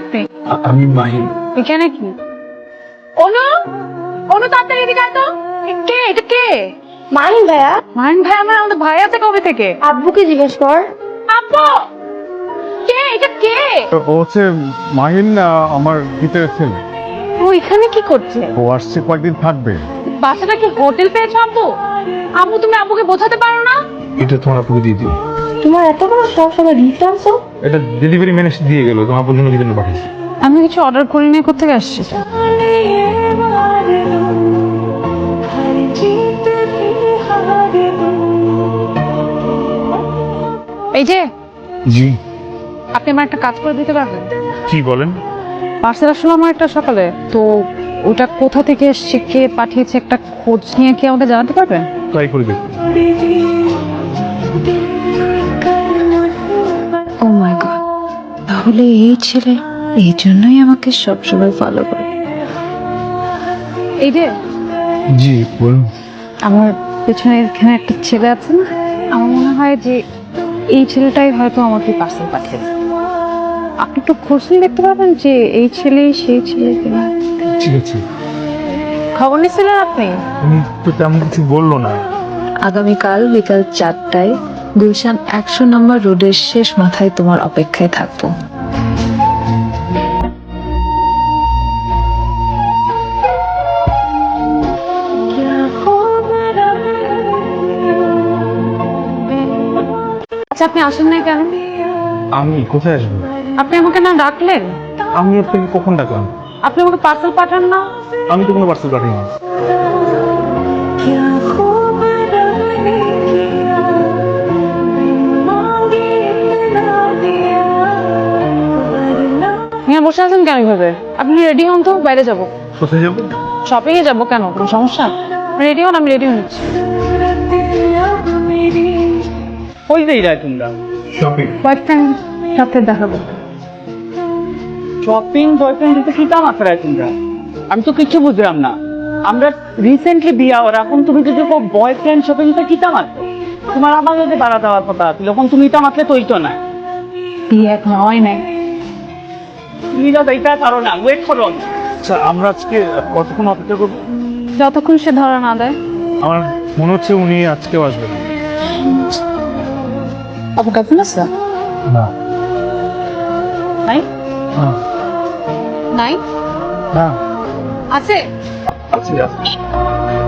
আপনি? আমি মাহিন এখানে কি? অনু? অনু তাড়াতাড়ি এদিকে আয় তো। কে? এটা কে? মাহিন ভাইয়া। মাইন ভাই আমার আমাদের ভাই আছে কবে থেকে? আব্বুকে জিজ্ঞেস কর। আব্বু! কে? এটা কে? ও হচ্ছে মাহিন আমার ভিতরে ছেলে। ও এখানে কি করছে? ও আসছে কয়েকদিন থাকবে। বাসাটা কি হোটেল পেয়েছ আব্বু? আব্বু তুমি আব্বুকে বোঝাতে পারো না? এটা তোমার আপুকে দিয়ে দিও। তোমার এত বড় সব সময় গিফট আনছো এটা ডেলিভারি ম্যান এসে দিয়ে গেল তোমার আপুর জন্য কি জন্য পাঠিয়েছি। আমি কিছু অর্ডার করি না কোথেকে আসছে এই যে জি। আপনি আমার একটা কাজ করে দিতে পারবেন? কি বলেন? পার্সেল আসলো আমার একটা সকালে তো ওটা কোথা থেকে এসছে কে পাঠিয়েছে একটা খোঁজ নিয়ে কি আমাকে জানাতে পারবেন? ট্রাই করে দেখুন। তাহলে এই ছেলে এই জন্যই আমাকে সবসময় ফলো করে। এই যে জি বলুন। আমার পেছনে এখানে একটা ছেলে আছে না আমার মনে হয় যে এই ছেলেটাই হয়তো আমাকে পার্সেল পাঠিয়েছে। আপনি একটু খোঁজ দেখতে পাবেন যে এই ছেলে সেই ছেলে কিনা। ঠিক আছে। খবর নিচ্ছিলেন আপনি? তো তেমন কিছু বলল না। আগামীকাল বিকাল চারটায় গুলশান একশো নম্বর রোডের শেষ মাথায় তোমার অপেক্ষায় থাকব। আচ্ছা আপনি আসেন নাই কেন? আমি কোথায় আসব? আপনি আমাকে না ডাকলেন? আমি আপনাকে কখন ডাকলাম? আপনি আমাকে পার্সেল পাঠান না? আমি তো কোনো পার্সেল পাঠিয়ে হ্যাঁ বসে আছেন কেন এইভাবে? আপনি রেডি হন তো? বাইরে যাব। কোথায় যাব? শপিং এ যাব কেন? কোনো সমস্যা? রেডি হন আমি রেডি হচ্ছি। কই যাইরা তোমরা? শপিং বয়ফ্রেন্ড সাথে দেখাবো শপিং বয়ফ্রেন্ড দিতে কি দাম আছে তোমরা? আমি তো কিছু বুঝলাম না। আমরা রিসেন্টলি বিয়া ওর এখন তুমি যদি বয়ফ্রেন্ড শপিং টা কি দাম আছে? তোমার আমার যদি বাড়া দেওয়ার কথা ছিল এখন তুমি তো মাত্রে তৈ তো না। বিয়ে এখন হয় নাই। তুমি পারো না ওয়েট করো আচ্ছা আমরা আজকে কতক্ষণ অপেক্ষা করব? যতক্ষণ সে ধরা না দেয়। আমার মনে হচ্ছে উনি আজকেও আসবেন। আপনার গার্লফ্রেন্ড আছে? না। নাই? নাই? না। আছে? আচ্ছা আচ্ছা